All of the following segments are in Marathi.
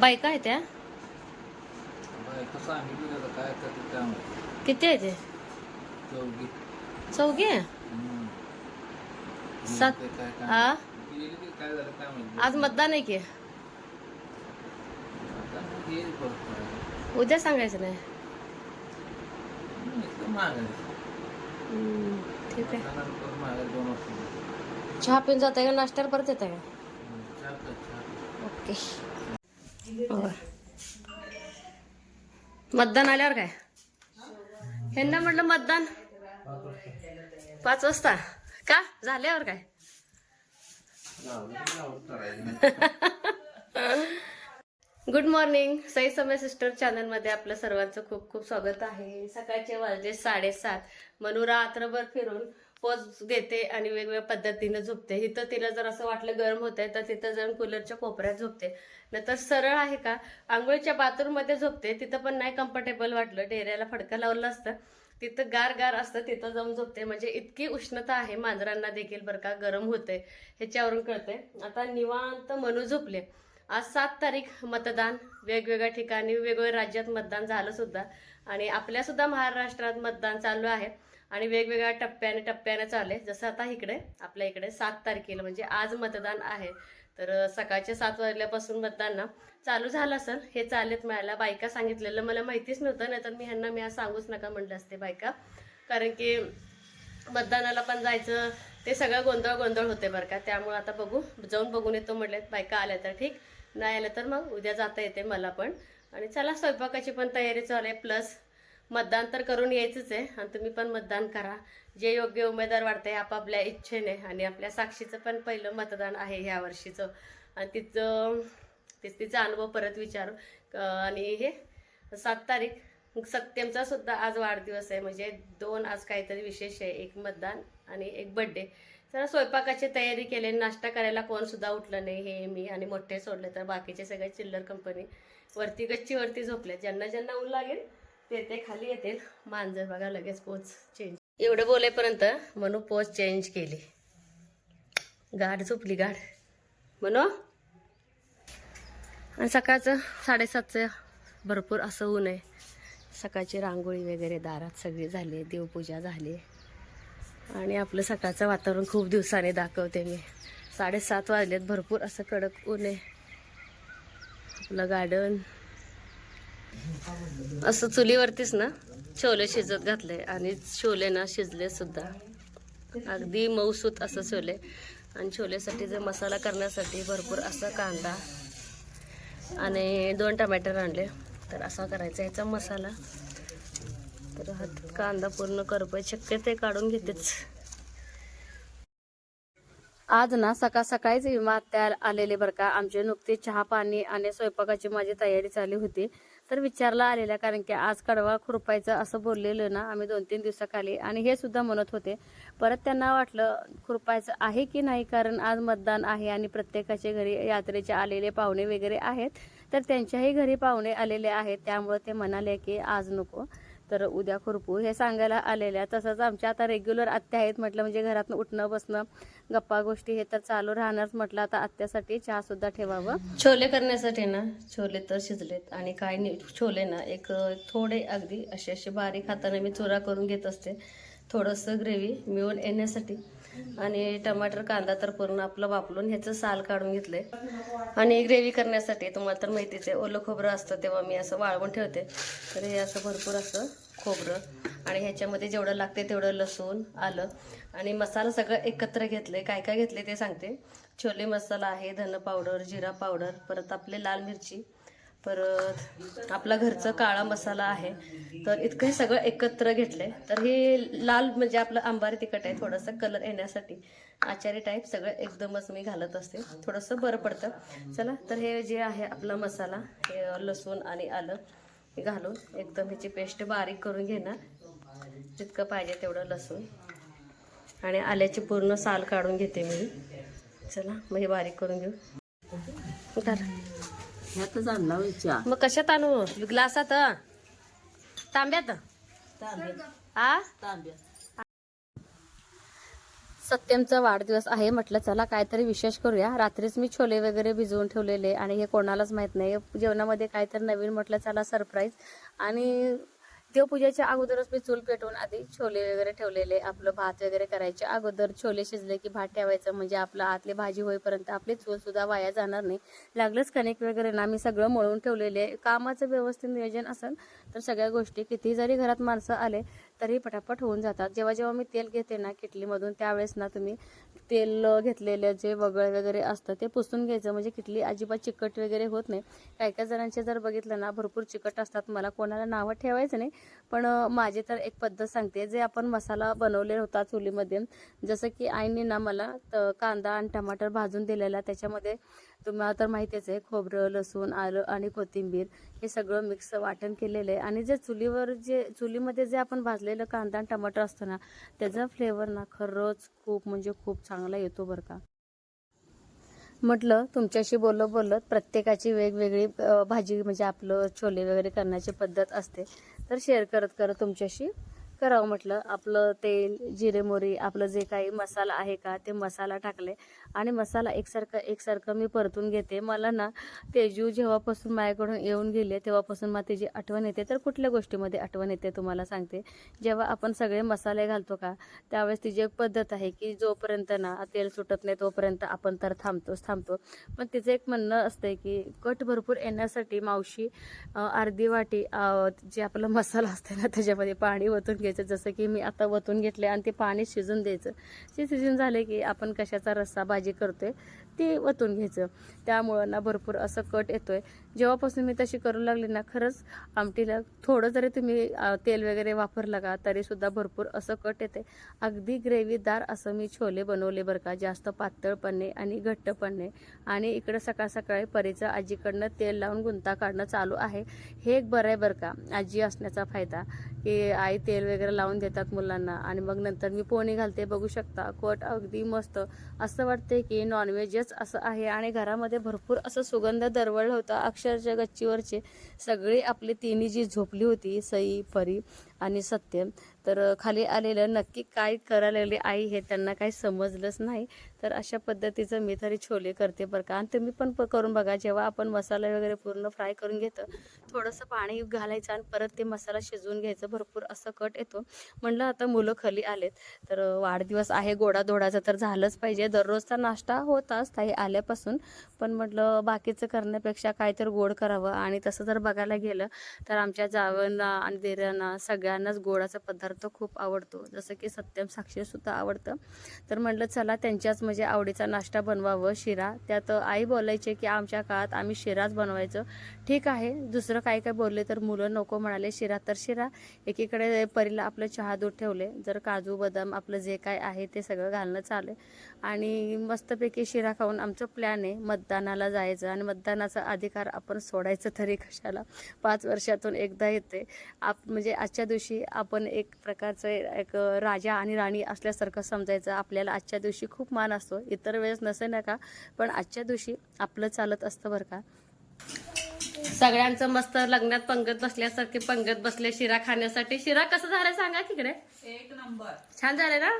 बायका आहे त्या. किती आहे ते चौघी. आहे. सात की माहिती. आज मतदान आहे की. उद्या सांगायचं नाही? आहे. ठीक आहे. आहे चहा पिऊन जाताय का? नाश्त्याला परत का? कर, चहा कर. ओके. मतदान आल्यावर काय? ह्यांना म्हटलं मतदान. पाच वाजता. का? झाल्यावर काय? गुड मॉर्निंग सई समय सिस्टर चॅनलमध्ये आपलं सर्वांचं खूप खूप स्वागत आहे. सकाळचे वाजले साडेसात. मनू रात्रभर फिरून पोच देते आणि वेगवेगळ्या पद्धतीने झोपते. इथं तिला जर असं वाटलं गरम होत आहे तर तिथं जाऊन कूलरच्या कोपऱ्यात झोपते. नंतर सरळ आहे का आंघोळीच्या बाथरूममध्ये झोपते. तिथं पण नाही कम्फर्टेबल वाटलं. डेऱ्याला फडकं लावलं असतं. तिथं गार गार असतं तिथं जाऊन झोपते. म्हणजे इतकी उष्णता आहे मांजरांना देखील बरं का गरम होते. ह्याच्यावरून कळते आता निवांत मनू झोपले. आज सात तारीख मतदान. वेगवेगळ्या ठिकाणी वेगवेगळ्या राज्यात मतदान झालं सुद्धा. आणि आपल्या सुद्धा महाराष्ट्रात मतदान चालू आहे. आणि वेगवेगळ्या टप्प्याने टप्प्याने चालले. जसं आता इकडे आपल्या इकडे सात तारखेला म्हणजे आज मतदान आहे. तर सकाळच्या सात वाजल्यापासून मतदान ना चालू झालं असेल. हे चालेत मिळायला बायका सांगितलेलं मला माहितीच नव्हतं नाहीतर मी ह्यांना मी आज सांगूच नका म्हटलं असते बायका. कारण की मतदानाला पण जायचं ते सगळं गोंधळ गोंधळ होते बरं का. त्यामुळे आता बघू जाऊन बघून येतो म्हटले बायका आल्या तर ठीक नाही आलं तर मग उद्या जाता येते मला पण. आणि चला स्वयंपाकाची पण तयारी चालू आहे. प्लस मतदान तर करून यायचंच आहे आणि तुम्ही पण मतदान करा. जे योग्य उमेदवार वाटते आपापल्या इच्छेने आणि आपल्या साक्षीचं पण पहिलं मतदान आहे ह्या वर्षीचं. आणि तिचं तिच तिचा अनुभव परत विचारू. आणि हे सात तारीख सत्यमचा सुद्धा आज वाढदिवस आहे. म्हणजे दोन आज काहीतरी विशेष आहे. एक मतदान आणि एक बड्डे तर स्वयंपाकाची तयारी केली. नाश्ता करायला कोण सुद्धा उठलं नाही. हे मी आणि मोठे सोडले. तर बाकीचे सगळे चिल्लर कंपनी वरती गच्चीवरती झोपले. ज्यांना ज्यांना ऊन लागेल ते ते खाली येतील. मांजर बघा लगेच पोच चेंज एवढं बोलेपर्यंत म्हणू पोच चेंज केली. गाढ झोपली गाठ म्हणू आणि सकाळचं साडेसातचं भरपूर असं ऊन आहे. सकाळची रांगोळी वगैरे दारात सगळी झाली देवपूजा झाली. आणि आपलं सकाळचं वातावरण खूप दिवसाने दाखवते मी. साडेसात वाजलेत भरपूर असं कडक ऊन आहे. आपलं गार्डन असं चुलीवरतीच ना छोले शिजत घातले आणि छोले ना शिजले सुद्धा. अगदी मऊसूत असं छोले. आणि छोलेसाठी जर मसाला करण्यासाठी भरपूर असा कांदा आणि दोन टमॅटर आणले तर असा करायचा ह्याचा मसाला. तर हा कांदा पूर्ण करपय शक्य ते काढून घेतेच. आज ना सकाळ सकाळीच विमा त्या आलेले बरं का. आमचे नुकते चहा पाणी आणि स्वयंपाकाची माझी तयारी चालू होती. तर विचारला आलेल्या कारण की आज कडवा खुरपायचं असं बोललेलं ना आम्ही दोन तीन दिवसाखाली. आणि हे सुद्धा म्हणत होते. परत त्यांना वाटलं खुरपायचं आहे की नाही? कारण आज मतदान आहे आणि प्रत्येकाच्या घरी यात्रेचे आलेले पाहुणे वगैरे आहेत. तर त्यांच्याही घरी पाहुणे आलेले आहेत. त्यामुळे ते म्हणाले की आज नको. तर उद्या खुरपू हे सांगायला आलेल्या तसंच आमच्या आता रेग्युलर आत्या आहेत म्हटलं म्हणजे घरातून उठणं बसणं गप्पा गोष्टी हे तर चालू राहणारच म्हटलं. आता आत्यासाठी चहा सुद्धा ठेवावं. छोले करण्यासाठी ना छोले तर शिजलेत. आणि काय नाही छोले ना एक थोडे अगदी असे असे बारीक हाताने मी चुरा करून घेत असते. थोडंसं ग्रेव्ही मिळून येण्यासाठी. आणि टमाटर कांदा तर पूर्ण आपलं वापरून ह्याचं साल काढून घेतलंय. आणि ग्रेव्ही करण्यासाठी तुम्हाला तर माहितीच आहे ओलं खोबरं असतं तेव्हा मी असं वाळवून ठेवते. तर हे असं भरपूर असं खोबरं. आणि ह्याच्यामध्ये जेवढं लागते तेवढं लसूण आलं. आणि मसाला सगळं एकत्र घेतले काय काय घेतले ते सांगते. छोले मसाला आहे धन पावडर जिरा पावडर परत आपले लाल मिरची. परत आपला घरचं काळा मसाला आहे. तर इतकं हे सगळं एकत्र घेतलंय. तर हे लाल म्हणजे आपलं आंबारी तिखट आहे थोडंसं कलर येण्यासाठी. आचारी टाईप सगळं एकदमच मी घालत असते. थोडंसं बरं पडतं. चला तर हे जे आहे आपला मसाला हे लसूण आणि आलं हे घालून एकदम ह्याची पेस्ट बारीक करून घेणार. जितकं पाहिजे तेवढं लसूण. आणि आल्याची पूर्ण साल काढून घेते मी. चला मग हे बारीक करून घेऊ. घाला ह्यातच आणला होय चहा. मग कशात आणू? ग्लासात तांब्यात? तांब्या आ? तांब्या सत्यमचा वाढदिवस आहे म्हटलं चला काहीतरी विशेष करूया. रात्रीच मी छोले वगैरे भिजवून ठेवलेले आणि हे कोणालाच माहीत नाही. जेवणामध्ये काहीतरी नवीन म्हटलं चला सरप्राईज आणि देवपूजेच्या अगोदरच मी चूल पेटवून आधी छोले वगैरे ठेवलेले आपलं भात वगैरे करायचे. अगोदर छोले शिजले की भात ठेवायचं म्हणजे आपलं आतली भाजी होईपर्यंत आपली चूल सुद्धा वाया जाणार नाही. लागलंच कणिक वगैरे ना मी सगळं मळून ठेवलेले. कामाचं व्यवस्थित नियोजन असेल तर सगळ्या गोष्टी किती जरी घरात माणसं आले तरी पटापट होऊन जातात. जेव्हा जेव्हा मी तेल घेते ना किटलीमधून त्यावेळेस ना तुम्ही तेल घेतलेलं जे वगळ वगैरे असतं ते पुसून घ्यायचं. म्हणजे किटली अजिबात चिकट वगैरे होत नाही. काही काही जणांचे जर बघितलं ना भरपूर चिकट असतात. मला कोणाला नावं ठेवायचं नाही. पण माझी तर एक पद्धत सांगते. जे आपण मसाला बनवलेला होता चुलीमध्ये जसं की आईने ना मला कांदा आणि टमाटर भाजून दिलेला. त्याच्यामध्ये तुम्हाला तर माहितीच आहे खोबरं लसूण आलं आणि कोथिंबीर हे सगळं मिक्स वाटण केलेलं आहे. आणि जे चुलीवर जे चुलीमध्ये जे आपण भाजलेलं कांदा आणि टमाटर असतं ना त्याचा फ्लेवर ना खरंच खूप म्हणजे खूप चांगला येतो बरं का. म्हटलं तुमच्याशी बोललो बोलत प्रत्येकाची वेगवेगळी भाजी म्हणजे आपलं छोले वगैरे करण्याची पद्धत असते. तर शेअर करत करत तुमच्याशी करावं म्हटलं. आपलं तेल जिरे मोरी आपलं जे काही मसाला आहे का ते मसाला टाकले. आणि मसाला एकसारखं एकसारखं मी परतून घेते. मला ना तेजू जेव्हापासून माझ्याकडून येऊन गेले तेव्हापासून मला त्याची आठवण येते. तर कुठल्या गोष्टीमध्ये आठवण येते तुम्हाला सांगते. जेव्हा आपण सगळे मसाले घालतो का त्यावेळेस तिची एक पद्धत आहे की जोपर्यंत ना तेल सुटत नाही तोपर्यंत आपण तर थांबतोच थांबतो. पण तिचं एक म्हणणं असतंय की कट भरपूर येण्यासाठी मावशी अर्धी वाटी जे आपला मसाला असते ना त्याच्यामध्ये पाणी ओतून घ्यायचं. जसं की मी आता वतून घेतले आणि ते पाणी शिजून द्यायचं. ते शिजून झाले की आपण कशाचा रस्सा भाजी करतोय ते वतून घ्यायचं. त्यामुळं ना भरपूर असं कट येतोय. जेव्हापासून मी तशी करू लागली ना खरंच आमटीला थोडं जरी तुम्ही तेल वगैरे वापरलं का तरीसुद्धा भरपूर असं कट येते. अगदी ग्रेव्हीदार असं मी छोले बनवले बरं का जास्त पातळ पण नाही आणि घट्ट पण नाही. आणि इकडं सकाळ सकाळी परीचं आजीकडनं तेल लावून गुंता काढणं चालू आहे. हे एक बरं आहे बरं का आजी असण्याचा फायदा. की आई तेल वगैरे लावून देतात मुलांना आणि मग नंतर मी पोणी घालते बघू शकता. कोट अगदी मस्त. असं वाटते की नॉनव्हेजच असं आहे आणि घरामध्ये भरपूर असं सुगंध दरवळलं होता. अक्षरशः गच्चीवरचे सगळी आपली तिन्ही जी झोपली होती सई परी आणि सत्यम तर खाली आलेलं नक्की काय करायला आई हे त्यांना काही समजलंच नाही. तर अशा पद्धतीचं मी तरी छोले करते बरं का. आणि तुम्ही पण प- करून बघा. जेव्हा आपण मसाला वगैरे पूर्ण फ्राय करून घेतो थोडंसं पाणी घालायचं आणि परत ते मसाला शिजवून घ्यायचं. भरपूर असं कट येतो. म्हणलं आता मुलं खाली आलेत. तर वाढदिवस आहे. गोडाधोडाचा तर झालंच पाहिजे. दररोजचा नाश्ता होताच ताई आल्यापासून. पण म्हटलं बाकीचं करण्यापेक्षा काय तर गोड करावं. आणि तसं जर बघायला गेलं तर आमच्या जावांना आणि देऱ्यांना सगळ्यांनाच गोडाचा पदार्थ खूप आवडतो. जसं की सत्यम साक्षीसुद्धा आवडतं. तर म्हटलं चला त्यांच्याच म्हणजे आवडीचा नाश्ता बनवावं शिरा. त्यात आई बोलायचे की आमच्या काळात आम्ही शिराच बनवायचो. ठीक आहे दुसरं काय काय बोलले तर मुलं नको म्हणाले शिरा तर शिरा. एकीकडे परीला आपलं चहा दूध ठेवले. जर काजू बदाम आपलं जे काय आहे ते सगळं घालणं चालेल आणि मस्तपैकी शिरा खाऊन आमचं प्लॅन आहे मतदानाला जायचं. आणि मतदानाचा अधिकार आपण सोडायचं तरी कशाला? पाच वर्षातून एकदा येते. आप म्हणजे आजच्या दिवशी आपण एक प्रकारचं एक राजा आणि राणी असल्यासारखं समजायचं. आपल्याला आजच्या दिवशी खूप मान असतो. इतर वेळेस नसे ना का पण आजच्या दिवशी आपलं चालत असतं बरं का. सगळ्यांचं मस्त लग्नात पंगत बसल्यासारखी पंगत बसले शिरा खाण्यासाठी. शिरा कसं झालं सांगा तिकडे? एक नंबर. छान झाले ना?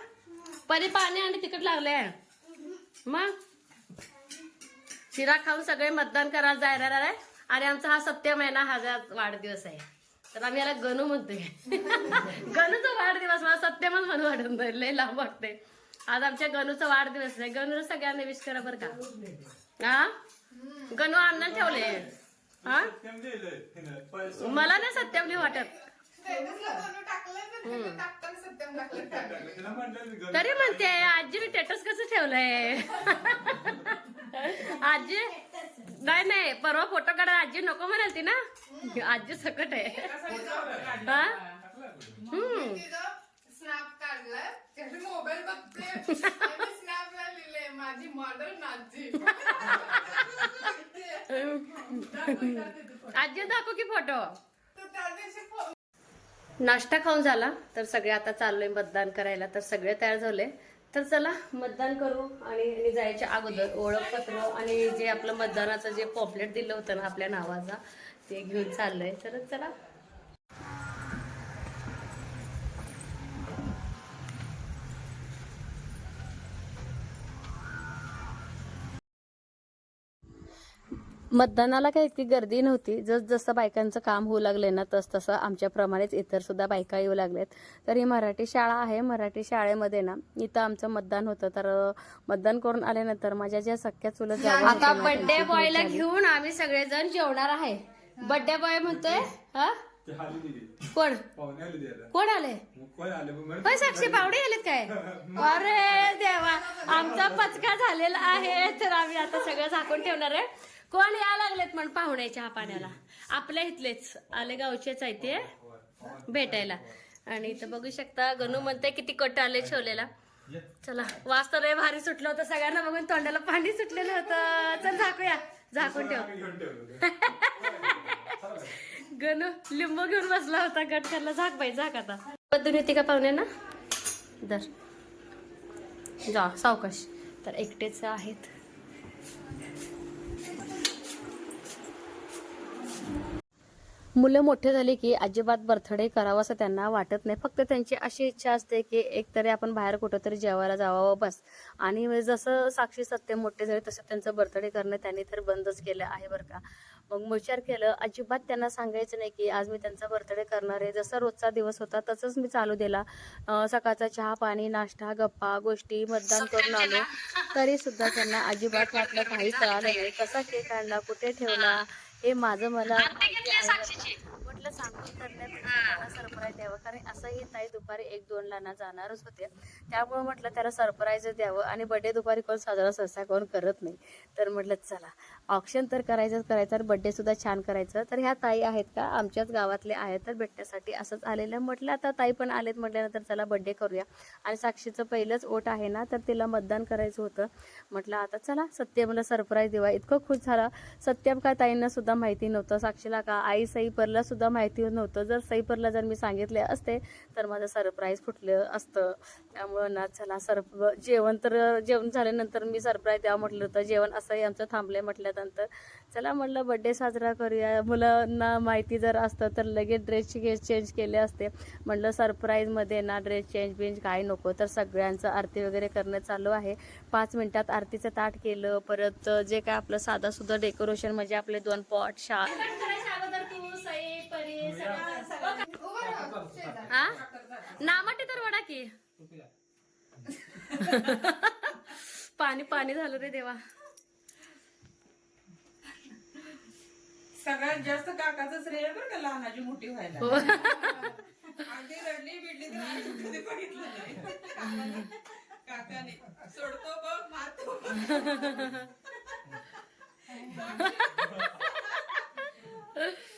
परी पाणी आणि तिकट लागले मग? शिरा खाऊन सगळे मतदान करायला जायला आहे आणि आमचा हा सत्य महिना हा वाढदिवस आहे. तर आम्ही याला गणू म्हणतोय. गणूचा वाढदिवस मला सत्यमच म्हणून वाटत नाही, लय लांब वाटते आज आमच्या गणूचा वाढदिवस आहे. गणूला सगळ्यांना विश करा बरं का. हा? गणू अन्न ठेवले हा? मला नाही सत्यमली वाटत. तरी म्हणते आजी मी स्टेटस कसं ठेवलंय? आजी? नाही नाही. परवा फोटो काढा आजी नको म्हणालती ना? आजी सकट आहे. हा? हम्म. स्नॅप काढलाय मोबाईल बघते. स्नॅपला लिहिलंय माझी मॉडर्न आजी आजी दाखव की फोटो नाश्ता खाऊन झाला. तर सगळे आता चाललोय मतदान करायला. तर सगळे तयार झाले. तर चला मतदान करू आणि जायच्या अगोदर ओळखपत्र आणि जे आपलं मतदानाचं जे पॉपलेट दिलं होतं ना आपल्या नावाचा ते घेऊन चाललंय. तर चला. मतदानाला काही इतकी गर्दी नव्हती. जस जसं बायकांचं काम होऊ लागले ना तस तसं आमच्याप्रमाणेच इतर सुद्धा बायका येऊ लागलेत तर ही मराठी शाळा आहे. मराठी शाळेमध्ये ना इथं आमचं मतदान होतं. तर मतदान करून आल्यानंतर माझ्या ज्या सख्या चुलत आता बर्थडे त्यांची बॉयला. घेऊन आम्ही सगळेजण जेवणार आहे. बर्थडे बॉय म्हणतोय हा? कोण? कोण आले? होय साक्षी पावडे आलेत काय? अरे देवा आमचा पचका झालेला आहे. तर आम्ही आता सगळं झाकून ठेवणार आहे. कोण या लागलेत म्हण पाहुणे चहा पाण्याला? आपल्या इथलेच. आले गावचेच आहे ते. भेटायला. आणि इथं बघू शकता गणू म्हणते किती कट आले छोलेला चला वास तर लय भारी सुटलं होतं सगळ्यांना बघून. तोंडाला पाणी सुटलेलं होतं. चल झाकूया. झाकून ठेव. गण लिंब घेऊन बसला होता गट झाक बाई झाक आता. बदलून येते का पाहुणे ना दर. जा सावकाश. तर एकटेच आहेत. मुलं मोठे झाली की अजिबात बर्थडे करावं असं त्यांना वाटत नाही. फक्त त्यांची अशी इच्छा असते की एकतरी आपण बाहेर कुठंतरी जेवायला जावावं बस. आणि जसं साक्षी सत्य मोठे झाले तसं त्यांचं बर्थडे करणं त्यांनी तर बंदच केलं आहे बरं का. मग विचार केलं अजिबात त्यांना सांगायचं नाही की आज मी त्यांचा बर्थडे करणार आहे. जसा रोजचा दिवस होता तसंच मी चालू दिला. सकाळचा चहा पाणी नाश्ता गप्पा गोष्टी मतदान करून आलो. तरी सुद्धा त्यांना अजिबात वाटलं काही कळालं नाही. कसा केक आणला कुठे ठेवला हे माझं मला. म्हटलं सांगून करण्यात सरप्राईज द्यावं. कारण असंही ताई दुपारी एक दोन ला ना जाणारच होते त्यामुळे म्हटलं त्याला सरप्राईज द्यावं आणि बर्थडे दुपारी कोण साजरा सहसा कोण करत नाही. तर म्हटलं चला ऑप्शन तर करायचंच करायचं आणि बर्थडे सुद्धा छान करायचं. तर ह्या ताई आहेत का? आमच्याच गावातले आहेत तर भेटण्यासाठी असंच आलेलं म्हटलं आता ताई पण आलेत म्हटल्यानंतर चला बर्थडे करूया. आणि साक्षीचं पहिलंच ओट आहे ना तर तिला मतदान करायचं होतं. म्हटलं आता चला सत्यमला सरप्राईज देवा इतकं खुश झाला. सत्यम का ताईंना सुद्धा माहिती नव्हतं. साक्षीला का आई सईपरला सुद्धा माहिती नव्हतं. जर सईपरला जर मी सांगितले असते तर माझं सरप्राईज फुटलं असतं. त्यामुळं ना चला सरप जेवण तर जेवण झाल्यानंतर मी सरप्राईज द्यावं म्हटलं होतं. जेवण असंही आमचं थांबलंय म्हटल्यानंतर. चला म्हटलं बड्डे साजरा करूया. मुलांना माहिती जर असतं तर लगेच ड्रेसची चेंज केले असते. म्हटलं सरप्राईजमध्ये ना ड्रेस चेंज बिंज काय नको. तर सगळ्यांचं आरती वगैरे करणं चालू आहे. पाच मिनटात आरतीचं ताट केलं. परत जे काय आपलं साधा सुद्धा डेकोरेशन म्हणजे आपले दोन पॉट शाल. हा नामाटे तर वडा की. पाणी पाणी झालं रे देवा. सगळ्यात जास्त काकाचं श्रेय बरं का लहानाची मोठी व्हायला. हो. रडली बिडली कधी बघितलं नाही. काकाने सोडतो बघ मारतो.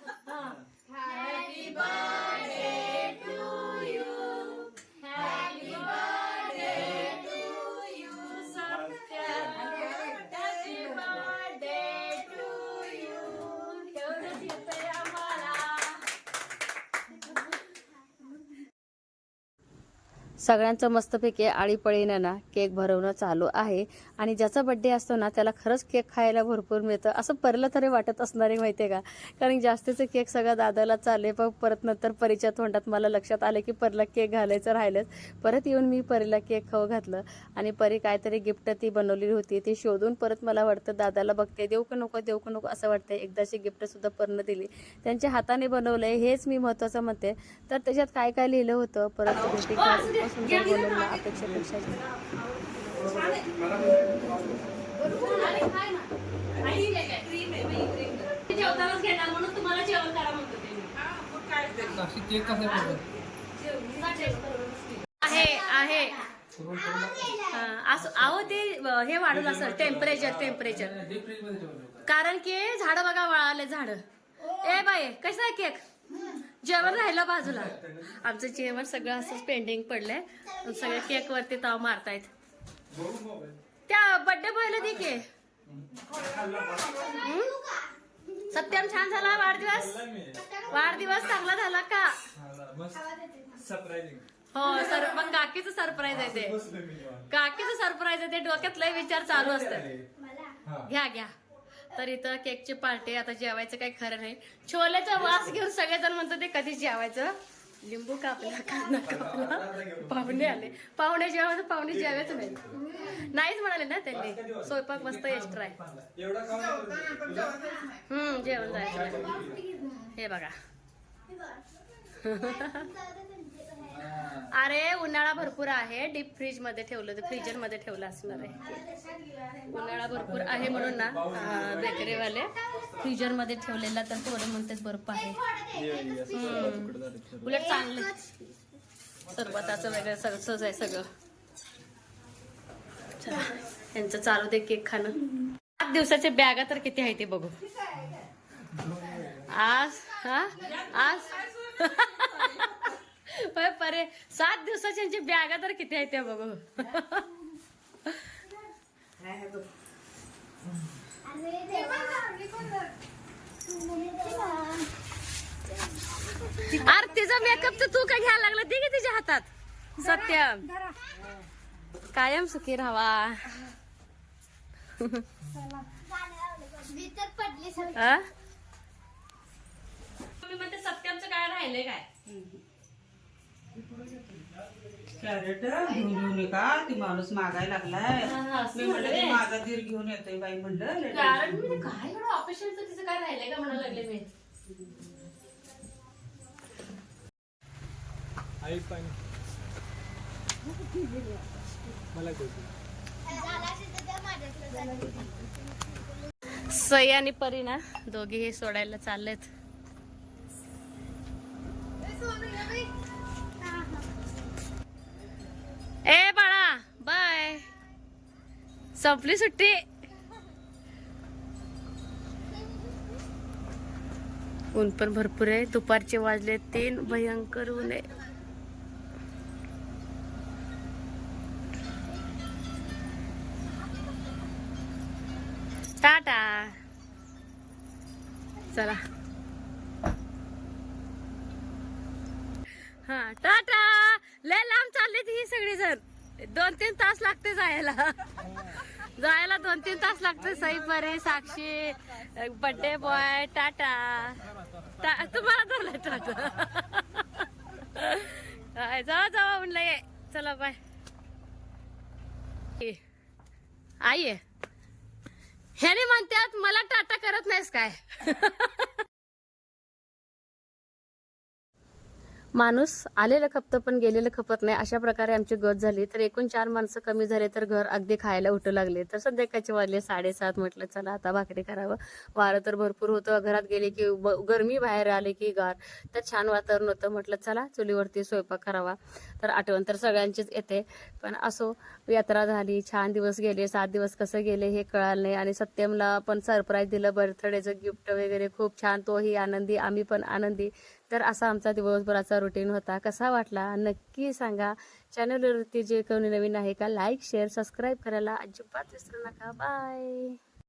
सगळ्यांचं मस्तपैकी आळीपळीनं ना केक भरवणं चालू आहे. आणि ज्याचा बड्डे असतो ना त्याला खरंच केक खायला भरपूर मिळतं. असं परलं तरी वाटत असणार आहे माहिती आहे का? कारण जास्तीचं केक सगळं दादाला चालले पण परत नंतर परीच्या तोंडात मला लक्षात आलं की परला केक घालायचं राहिलंच. परत येऊन मी परीला केक खाऊ घातलं. आणि परी काहीतरी गिफ्ट ती बनवलेली होती. ती शोधून परत मला वाटतं दादाला बघते. देऊ का नको देऊ का नको असं वाटतंय. एकदाची गिफ्टसुद्धा पर्ण दिली. त्यांच्या हाताने बनवलंय. हेच मी महत्वाचं म्हणते. तर त्याच्यात काय काय लिहिलं होतं? परत greeting card खूपच सुंदर बनवलं अपेक्षेपेक्षा जास्त. जेवतानाच घेणार म्हणून तुम्हाला जेवण करा म्हणतो ते मी. हा, मग काय ते? साक्षी केक कसा आहे आहे आहे हा, असं अहो ते हे वाढून असं टेम्परेचर टेम्परेचर कारण की झाड बघा वळाले झाड ए बाई कसं आहे केक जेवण राहिलं बाजूला. आमचं जेवण सगळं असंच पेंडिंग पडलंय. सगळे केक वरती ताव मारतायत. त्या बर्थडे बॉयला दे की? सत्यम छान झाला वाढदिवस. वाढदिवस चांगला झाला का? हो सर मग काकीचं सरप्राईज आहे ते. काकीचं सरप्राईज आहे ते. डोक्यात लय विचार चालू असतात. घ्या घ्या. तर इथं केकची पार्टी आता जेवायचं काही खरं नाही. छोल्याचा वास घेऊन सगळेजण म्हणतो ते कधी जेवायचं? लिंबू कापला कांदा कापला. पाहुणे आले. पाहुणे जेवायचं पाहुणे जेवायचं नाही. नाहीच म्हणाले ना त्यांनी. स्वयंपाक मस्त एक्स्ट्रा आहे. हम्म जेवण जायचं. हे बघा. अरे उन्हाळा भरपूर आहे. डीप फ्रीजमध्ये ठेवलं तर फ्रीजरमध्ये ठेवलं असणार आहे. उन्हाळा भरपूर आहे म्हणून ना बेकरीवाले फ्रीजरमध्ये ठेवलेला तर पोरं म्हणतेच बर्फ आहे. उलट चांगलं. सरबताचं वगैरे सगळं आहे सगळं. यांचं चालू दे केक खाणं. सात दिवसाचे बॅगा तर किती आहे ते बघू. आज हा? आज? परे. सात दिवसाच्या यांची बॅगा तर किती आहे त्या बघू. अरे तिचा मेकअप तर तू काय घ्यायला लागला? दे की तिच्या हातात. सत्यम. कायम सुखी राहावा म्हणते सत्यमचं काय राहिलंय काय? कॅरेट घेऊन घेऊन ये का ती माणूस मागायला लागलाय. मी म्हणलं म्हणले. की माझा धीर घेऊन येतोय बाई म्हणलं. कारण मी काय एवढं ऑफिशियलचं तिचं काय राहिलंय का? म्हणायला लागले मी. आई पाणी. मला. सई आणि परी ना दोघी हे सोडायला चाललेत. संपली सुट्टी. ऊन पण भरपूर आहे. दुपारचे वाजले तीन. भयंकर ऊन आहे. टाटा. चला. हा टाटा. लय लांब चालले ती सगळेजण. सगळी जण दोन तीन तास लागते जायला. जायला दोन तीन तास लागते सई परे साक्षी बड्डे बॉय टाटा. टा- तुम्हाला धरलं टाटा हाय, जावा जावा म्हणलं ये चला बाय आई ह्याने म्हणतात मला टाटा करत नाहीस काय? माणूस आलेलं खपतं पण गेलेलं खपत नाही. अशा प्रकारे आमची गत झाली. तर एकूण चार माणसं कमी झाले तर घर अगदी खायला उठू लागले. तर संध्याकाळचे वाजले साडेसात. म्हटलं चला आता भाकरी करावं. वारं तर भरपूर होतं. घरात गेले की ब- गरमी बाहेर आले की गार. तर छान वातावरण होतं. म्हटलं चला चुलीवरती स्वयंपाक करावा. तर आठवण तर सगळ्यांचीच येते. पण असो यात्रा झाली छान दिवस गेले सात दिवस कसं गेले हे कळालं नाही. आणि सत्यमला पण सरप्राईज दिलं बर्थडेचं गिफ्ट वगैरे खूप छान. तोही आनंदी आम्ही पण आनंदी. तर असा आमचा दिवसभराचा रुटीन होता. कसा वाटला? नक्की सांगा. चॅनलवरती जे कोणी नवीन आहे का लाईक शेअर सबस्क्राईब करायला अजिबात विसरू नका. बाय